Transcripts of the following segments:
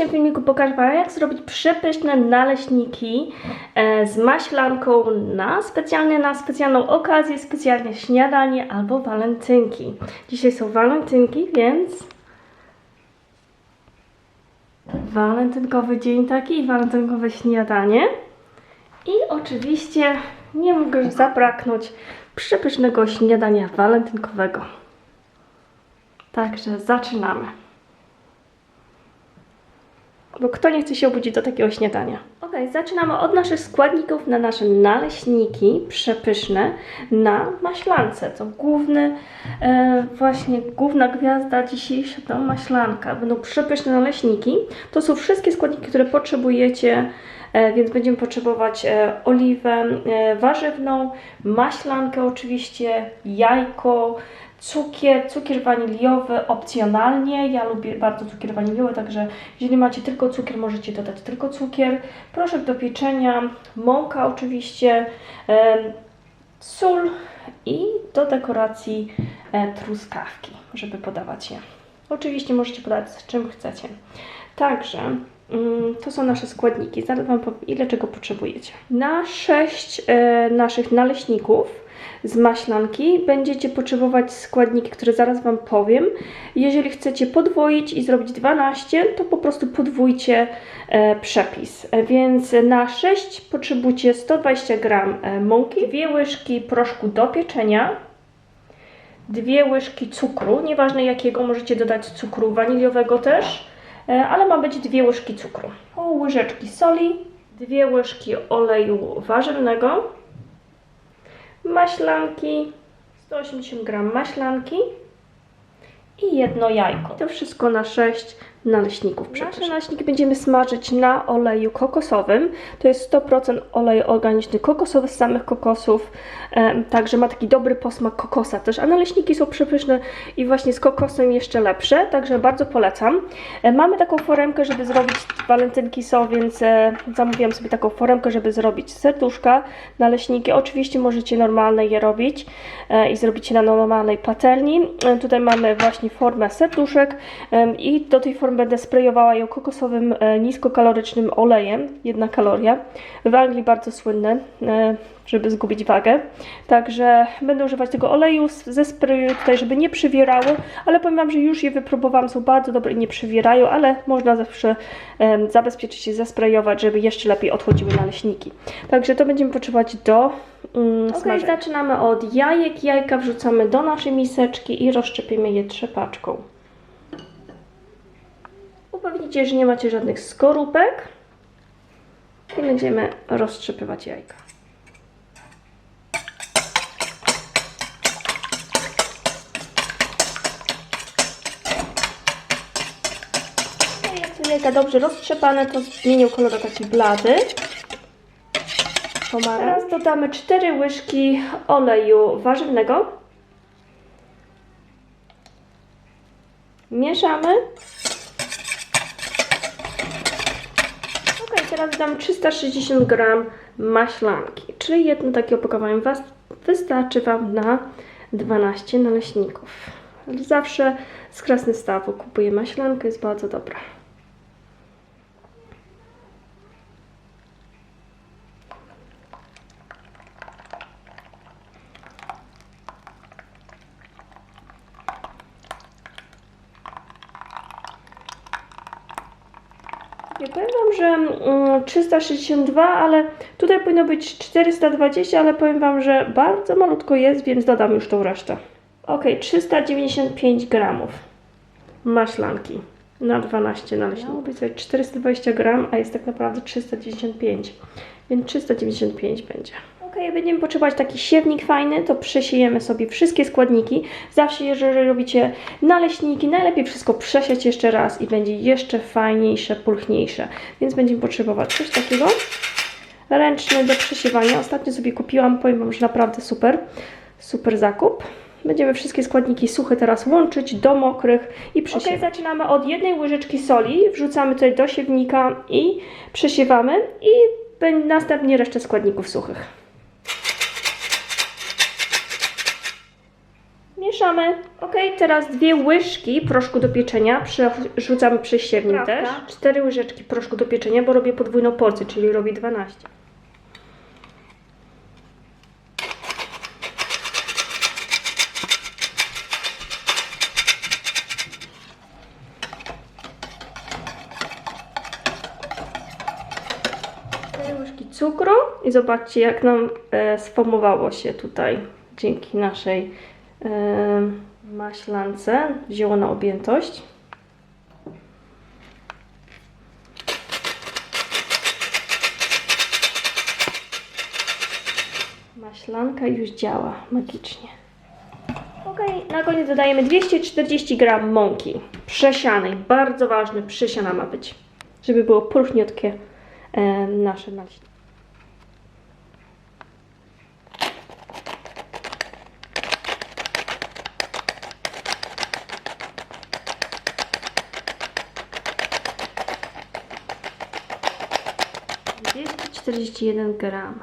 dzisiejszym filmiku pokażę Wam, jak zrobić przepyszne naleśniki e, z maślanką na specjalnie na specjalną okazję, specjalnie śniadanie albo walentynki. Dzisiaj są walentynki, więc walentynkowy dzień taki i walentynkowe śniadanie. I oczywiście nie mogę zabraknąć przepysznego śniadania walentynkowego. Także zaczynamy. Bo kto nie chce się obudzić do takiego śniadania? Ok, zaczynamy od naszych składników na nasze naleśniki przepyszne na maślance. To główny, e, właśnie główna gwiazda dzisiejsza to maślanka. Będą przepyszne naleśniki. To są wszystkie składniki, które potrzebujecie, e, więc będziemy potrzebować e, oliwę e, warzywną, maślankę oczywiście, jajko, cukier, cukier waniliowy opcjonalnie. Ja lubię bardzo cukier waniliowy, także jeżeli macie tylko cukier, możecie dodać tylko cukier. Proszek do pieczenia, mąka oczywiście, sól i do dekoracji e, truskawki, żeby podawać je. Oczywiście możecie podać z czym chcecie. Także mm, to są nasze składniki. Zaraz Wam powiem, ile czego potrzebujecie. Na 6 e, naszych naleśników z maślanki będziecie potrzebować składniki, które zaraz Wam powiem. Jeżeli chcecie podwoić i zrobić 12, to po prostu podwójcie e, przepis. Więc na 6 potrzebujecie 120 g mąki, 2 łyżki proszku do pieczenia, dwie łyżki cukru, nieważne jakiego, możecie dodać cukru waniliowego też, e, ale ma być dwie łyżki cukru. Pół łyżeczki soli, dwie łyżki oleju warzywnego, maślanki, 180 g maślanki i jedno jajko. To wszystko na 6 naleśników. Nasze naleśniki będziemy smażyć na oleju kokosowym. To jest 100% olej organiczny kokosowy z samych kokosów, także ma taki dobry posmak kokosa też, a naleśniki są przepyszne i właśnie z kokosem jeszcze lepsze, także bardzo polecam. E, Mamy taką foremkę, żeby zrobić walentynki są, więc e, zamówiłam sobie taką foremkę, żeby zrobić serduszka, naleśniki. Oczywiście możecie normalne je robić e, i zrobić je na normalnej patelni. Tutaj mamy właśnie formę serduszek i do tej formy będę sprayowała ją kokosowym, e, niskokalorycznym olejem, jedna kaloria. W Anglii bardzo słynne, e, żeby zgubić wagę. Także będę używać tego oleju z- ze sprayu tutaj, żeby nie przywierało, ale powiem Wam, że już je wypróbowałam, są bardzo dobre i nie przywierają, ale można zawsze em, zabezpieczyć się, zesprayować, żeby jeszcze lepiej odchodziły naleśniki. Także to będziemy potrzebować do mm, okay, zaczynamy od jajek. Jajka wrzucamy do naszej miseczki i rozszczepimy je trzepaczką. Upewnijcie, że nie macie żadnych skorupek i będziemy rozszczepywać jajka. No Jak są jajka dobrze roztrzepane, to zmienią kolor taki blady. Teraz dodamy 4 łyżki oleju warzywnego. Mieszamy. Ok, teraz dam 360 gram maślanki, czyli jedno takie opakowanie was wystarczy Wam na 12 naleśników. Zawsze z Krasny Stawu kupuję maślankę, jest bardzo dobra. Że mm, 362, ale tutaj powinno być 420, ale powiem Wam, że bardzo malutko jest, więc dodam już tą resztę. Ok, 395 gramów maślanki na 12 naleśników. Miało być tutaj 420 gram, a jest tak naprawdę 395, więc 395 będzie. Ok, będziemy potrzebować taki siewnik fajny, to przesiejemy sobie wszystkie składniki. Zawsze jeżeli robicie naleśniki, najlepiej wszystko przesiać jeszcze raz i będzie jeszcze fajniejsze, pulchniejsze. Więc będziemy potrzebować coś takiego. Ręczny do przesiewania. Ostatnio sobie kupiłam, powiem Wam, że naprawdę super, super zakup. Będziemy wszystkie składniki suche teraz łączyć do mokrych i przesiewać. Ok, zaczynamy od jednej łyżeczki soli, wrzucamy tutaj do siewnika i przesiewamy i następnie resztę składników suchych. Mieszamy. Ok, teraz dwie łyżki proszku do pieczenia. Przerzucamy przez siewnik Prawda. też. Cztery łyżeczki proszku do pieczenia, bo robię podwójną porcję, czyli robię 12. Cztery łyżki cukru i zobaczcie jak nam e, sformowało się tutaj dzięki naszej Yy, maślance, zielona objętość. Maślanka już działa magicznie. Ok, na koniec dodajemy 240 g mąki przesianej. Bardzo ważny, przesiana ma być, żeby było próchniutkie e, nasze naście. 41 gram.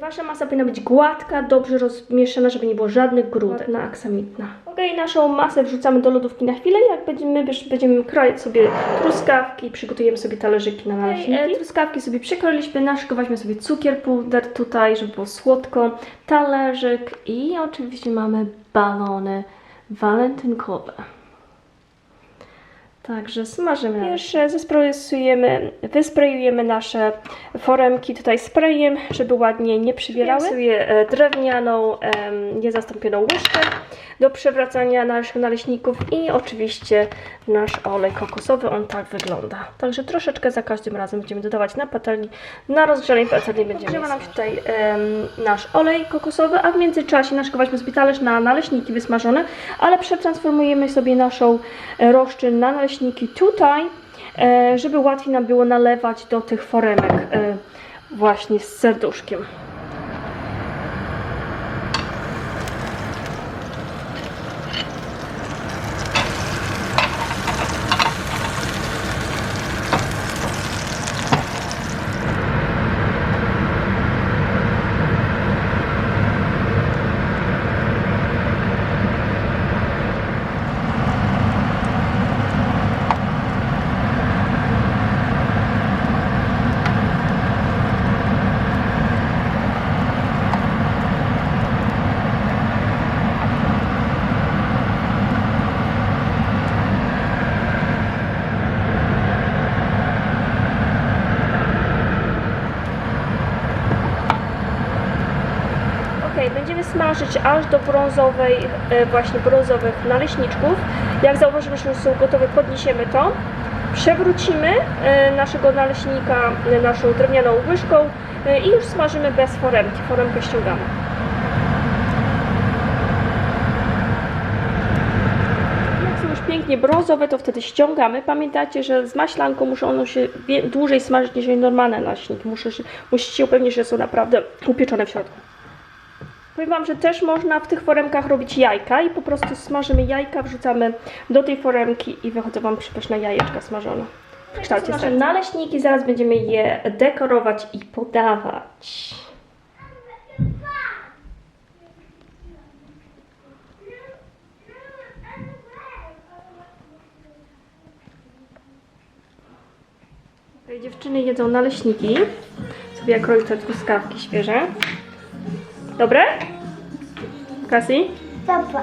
Wasza masa powinna być gładka, dobrze rozmieszana, żeby nie było żadnych grudek. na aksamitna. Ok, naszą masę wrzucamy do lodówki na chwilę. Jak będziemy, będziemy kroić sobie truskawki, przygotujemy sobie talerzyki na e, naleśniki. Okay, truskawki sobie przekroiliśmy, naszykowaliśmy sobie cukier puder tutaj, żeby było słodko, talerzyk i oczywiście mamy balony walentynkowe. Także smażymy. Pierwsze zesprayujemy, wysprayujemy nasze foremki tutaj sprayem, żeby ładnie nie przybierały. sobie e, drewnianą, niezastąpioną łyżkę do przewracania naszych naleśników i oczywiście nasz olej kokosowy, on tak wygląda. Także troszeczkę za każdym razem będziemy dodawać na patelni, na rozgrzanej patelni będziemy Podgrzewa nam tutaj em, nasz olej kokosowy, a w międzyczasie naszykowaliśmy sobie talerz na naleśniki wysmażone, ale przetransformujemy sobie naszą e, roszczyn na naleśniki tutaj, e, żeby łatwiej nam było nalewać do tych foremek e, właśnie z serduszkiem. Będziemy smażyć aż do brązowej, e, właśnie brązowych naleśniczków. Jak zauważymy, że już są gotowe, podniesiemy to. Przewrócimy e, naszego naleśnika e, naszą drewnianą łyżką i już smażymy bez foremki. Foremkę ściągamy. Pięknie brązowe, to wtedy ściągamy. Pamiętajcie, że z maślanką muszą one się dłużej smażyć niż normalne się- musicie się upewnić, że są naprawdę upieczone w środku. Powiem Wam, że też można w tych foremkach robić jajka i po prostu smażymy jajka, wrzucamy do tej foremki i wychodzą Wam przepyszne jajeczka smażone. W kształcie nasze naleśniki, zaraz będziemy je dekorować i podawać. Dziewczyny jedzą naleśniki. Sobie jak robię te truskawki świeże. Dobre? Kasi? Dobra.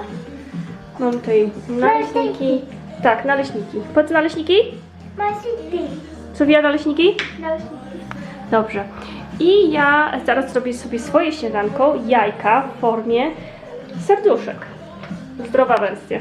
Mam tutaj naleśniki. Tak, naleśniki. Po co naleśniki? Masity. Sofia, naleśniki? Naleśniki. Dobrze. I ja zaraz zrobię sobie swoje śniadanko, jajka w formie serduszek. Zdrowa wersja.